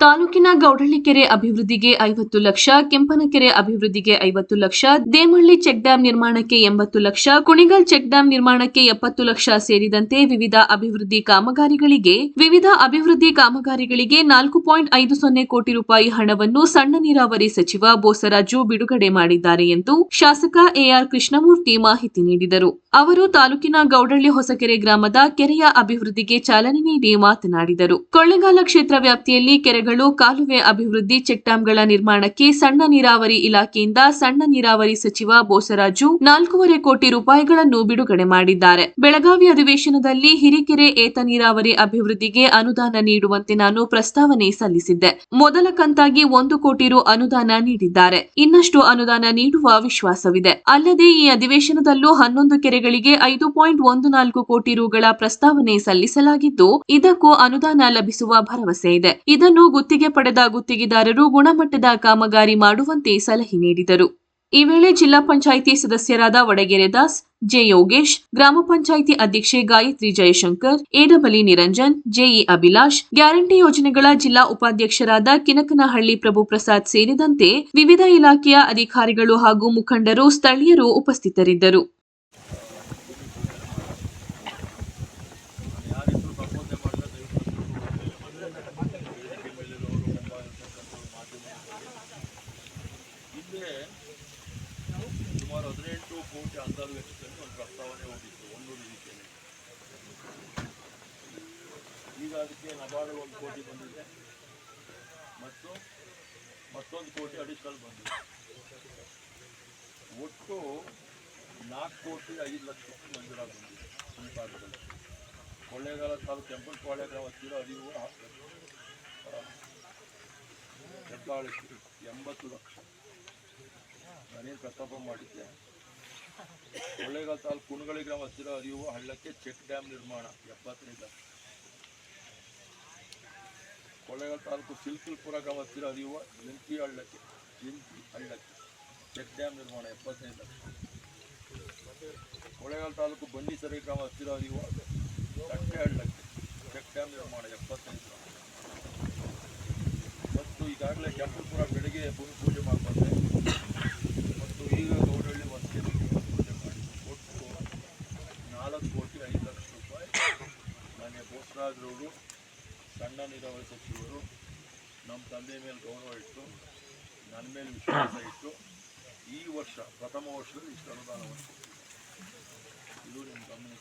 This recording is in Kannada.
ತಾಲೂಕಿನ ಗೌಡಳ್ಳಿಕೆರೆ ಅಭಿವೃದ್ಧಿಗೆ ಐವತ್ತು ಲಕ್ಷ ಕೆಂಪನಕೆರೆ ಅಭಿವೃದ್ಧಿಗೆ ಐವತ್ತು ಲಕ್ಷ ದೇಮಳ್ಳಿ ಚೆಕ್ ಡ್ಯಾಂ ನಿರ್ಮಾಣಕ್ಕೆ ಎಂಬತ್ತು ಲಕ್ಷ, ಕುಣಿಗಲ್ ಚೆಕ್ ಡ್ಯಾಂ ನಿರ್ಮಾಣಕ್ಕೆ ಎಪ್ಪತ್ತು ಲಕ್ಷ ಸೇರಿದಂತೆ ವಿವಿಧ ಅಭಿವೃದ್ಧಿ ಕಾಮಗಾರಿಗಳಿಗೆ, ವಿವಿಧ ಅಭಿವೃದ್ಧಿ ಕಾಮಗಾರಿಗಳಿಗೆ ನಾಲ್ಕು ಪಾಯಿಂಟ್ ಐದು ಸೊನ್ನೆ ಕೋಟಿ ರೂಪಾಯಿ ಹಣವನ್ನು ಸಣ್ಣ ನೀರಾವರಿ ಸಚಿವ ಬೋಸರಾಜು ಬಿಡುಗಡೆ ಮಾಡಿದ್ದಾರೆ ಎಂದು ಶಾಸಕ ಎಆರ್ ಕೃಷ್ಣಮೂರ್ತಿ ಮಾಹಿತಿ ನೀಡಿದರು. ಅವರು ತಾಲೂಕಿನ ಗೌಡಳ್ಳಿ ಹೊಸಕೆರೆ ಗ್ರಾಮದ ಕೆರೆಯ ಅಭಿವೃದ್ಧಿಗೆ ಚಾಲನೆ ನೀಡಿ ಮಾತನಾಡಿದರು. ಕೊಳ್ಳೆಗಾಲ ಕ್ಷೇತ್ರ ವ್ಯಾಪ್ತಿಯಲ್ಲಿ ಕೆರೆಗಳು ಕಾಲುವೆ ಅಭಿವೃದ್ಧಿ ಚೆಕ್ಡ್ಯಾಂಗಳ ನಿರ್ಮಾಣಕ್ಕೆ ಸಣ್ಣ ನೀರಾವರಿ ಇಲಾಖೆಯಿಂದ ಸಣ್ಣ ನೀರಾವರಿ ಸಚಿವ ಬೋಸರಾಜು ನಾಲ್ಕೂವರೆ ಕೋಟಿ ರೂಪಾಯಿಗಳನ್ನು ಬಿಡುಗಡೆ ಮಾಡಿದ್ದಾರೆ. ಬೆಳಗಾವಿ ಅಧಿವೇಶನದಲ್ಲಿ ಹಿರಿಕೆರೆ ಏತ ನೀರಾವರಿ ಅಭಿವೃದ್ಧಿಗೆ ಅನುದಾನ ನೀಡುವಂತೆ ನಾನು ಪ್ರಸ್ತಾವನೆ ಸಲ್ಲಿಸಿದ್ದೆ. ಮೊದಲ ಕಂತಾಗಿ ಒಂದು ಕೋಟಿ ರು ಅನುದಾನ ನೀಡಿದ್ದಾರೆ. ಇನ್ನಷ್ಟು ಅನುದಾನ ನೀಡುವ ವಿಶ್ವಾಸವಿದೆ. ಅಲ್ಲದೆ ಈ ಅಧಿವೇಶನದಲ್ಲೂ ಹನ್ನೊಂದು ಕೆರೆಗಳಿಗೆ ಐದು ಪಾಯಿಂಟ್ ಒಂದು ನಾಲ್ಕು ಕೋಟಿ ರುಗಳ ಪ್ರಸ್ತಾವನೆ ಸಲ್ಲಿಸಲಾಗಿದ್ದು, ಇದಕ್ಕೂ ಅನುದಾನ ಲಭಿಸುವ ಭರವಸೆ ಇದೆ. ಇದನ್ನು ಗುತ್ತಿಗೆ ಪಡೆದ ಗುತ್ತಿಗೆದಾರರು ಗುಣಮಟ್ಟದ ಕಾಮಗಾರಿ ಮಾಡುವಂತೆ ಸಲಹೆ ನೀಡಿದರು. ಈ ವೇಳೆ ಜಿಲ್ಲಾ ಪಂಚಾಯಿತಿ ಸದಸ್ಯರಾದ ವಡಗೆರೆ ದಾಸ್, ಜೆ ಯೋಗೇಶ್, ಗ್ರಾಮ ಪಂಚಾಯಿತಿ ಅಧ್ಯಕ್ಷೆ ಗಾಯತ್ರಿ ಜಯಶಂಕರ್ ಎಡಬಲಿ ನಿರಂಜನ್ ಜೆಇ ಅಭಿಲಾಷ್, ಗ್ಯಾರಂಟಿ ಯೋಜನೆಗಳ ಜಿಲ್ಲಾ ಉಪಾಧ್ಯಕ್ಷರಾದ ಕಿನಕನಹಳ್ಳಿ ಪ್ರಭು ಪ್ರಸಾದ್ ಸೇರಿದಂತೆ ವಿವಿಧ ಇಲಾಖೆಯ ಅಧಿಕಾರಿಗಳು ಹಾಗೂ ಮುಖಂಡರು ಸ್ಥಳೀಯರು ಉಪಸ್ಥಿತರಿದ್ದರು. ಸುಮಾರು ಹದಿನೆಂಟು ಕೋಟಿ ಅಂದಾಜು ವೆಚ್ಚದಲ್ಲಿ ಒಂದು ಪ್ರಸ್ತಾವನೆ ಹೋಗಿತ್ತು ಒಂದು ರೀತಿಯಲ್ಲಿ. ಈಗ ಅದಕ್ಕೆ ನಬಾರ್ಡ್ ಒಂದು ಕೋಟಿ ಬಂದಿದೆ ಮತ್ತು ಮತ್ತೊಂದು ಕೋಟಿ ಅಡಿಷನಲ್ ಬಂದಿದೆ. ಒಟ್ಟು ನಾಲ್ಕು ಕೋಟಿ ಐದು ಲಕ್ಷ ಮಂಜೂರಾಗಿ ಬಂದಿದೆ ಸಂಪಾದದಲ್ಲಿ ಕೊಳ್ಳೇಗಾಲ ತಾಲೂಕು ಕೆಂಪನಪಾಳ್ಯ ಗ್ರಾಮ ತೀರ ಹೆಬ್ಬಾಳಿಸಿ ಎಂಬತ್ತು ಲಕ್ಷ. ಪ್ರಸ್ತಾಪ ಮಾಡಿದ್ದೆ. ಕೊಳ್ಳೇಗಾಲ ತಾಲೂಕು ಕುಣಗಳಿ ಗ್ರಾಮ ಹತ್ತಿರ ಹರಿಯುವ ಹಳ್ಳಕ್ಕೆ ಚೆಕ್ ಡ್ಯಾಮ್ ನಿರ್ಮಾಣ, ಎಪ್ಪತ್ತರಿಂದ. ಕೊಳ್ಳೇಗಾಲ ತಾಲೂಕು ಸಿಲ್ಕಲ್ಪುರ ಗ್ರಾಮ ಹತ್ತಿರ ಹರಿಯುವ ಜಂತಿ ಹಳ್ಳಕ್ಕೆ ಜಂತಿ ಹಳ್ಳಕ್ಕೆ ಚೆಕ್ ಡ್ಯಾಮ್ ನಿರ್ಮಾಣ ಎಪ್ಪತ್ತೈದು ಲಕ್ಷ ಕೊಳ್ಳೇಗಾಲ ತಾಲೂಕು ಬಂಡೀಸರಿ ಗ್ರಾಮ ಹತ್ತಿರ ಹರಿಯುವ ತಟ್ಟೆ ಹಳ್ಳಕ್ಕೆ ಚೆಕ್ ಡ್ಯಾಮ್ ನಿರ್ಮಾಣ, ಎಪ್ಪತ್ತೈದು. ಮತ್ತು ಈಗಾಗಲೇ ಕೆಂಪುಪುರ ಬೆಳಗ್ಗೆ ಭೂಮಿ ಪೂಜೆ ಮಾಡ್ತಾರೆ ಮತ್ತು ಈಗ ಗೌಡಹಳ್ಳಿ ವಸ್ತಿ ಪೂಜೆ ಮಾಡಿ ಒಟ್ಟು ನಾಲ್ಕು ಕೋಟಿ ಐದು ಲಕ್ಷ ರೂಪಾಯಿ ಮಾನ್ಯ ಬೋಸರಾಜರವರು ಸಣ್ಣ ನೀರಾವರಿ ಸಚಿವರು, ನಮ್ಮ ತಂದೆ ಮೇಲೆ ಗೌರವ ಇಟ್ಟು, ನನ್ನ ಮೇಲೆ ವಿಶ್ವಾಸ ಇಟ್ಟು, ಈ ವರ್ಷ ಪ್ರಥಮ ವರ್ಷದಲ್ಲಿ ಇಷ್ಟು ಅನುದಾನವನ್ನು. ಇದು ನಿಮ್ಮ ಗಮನಕ್ಕೆ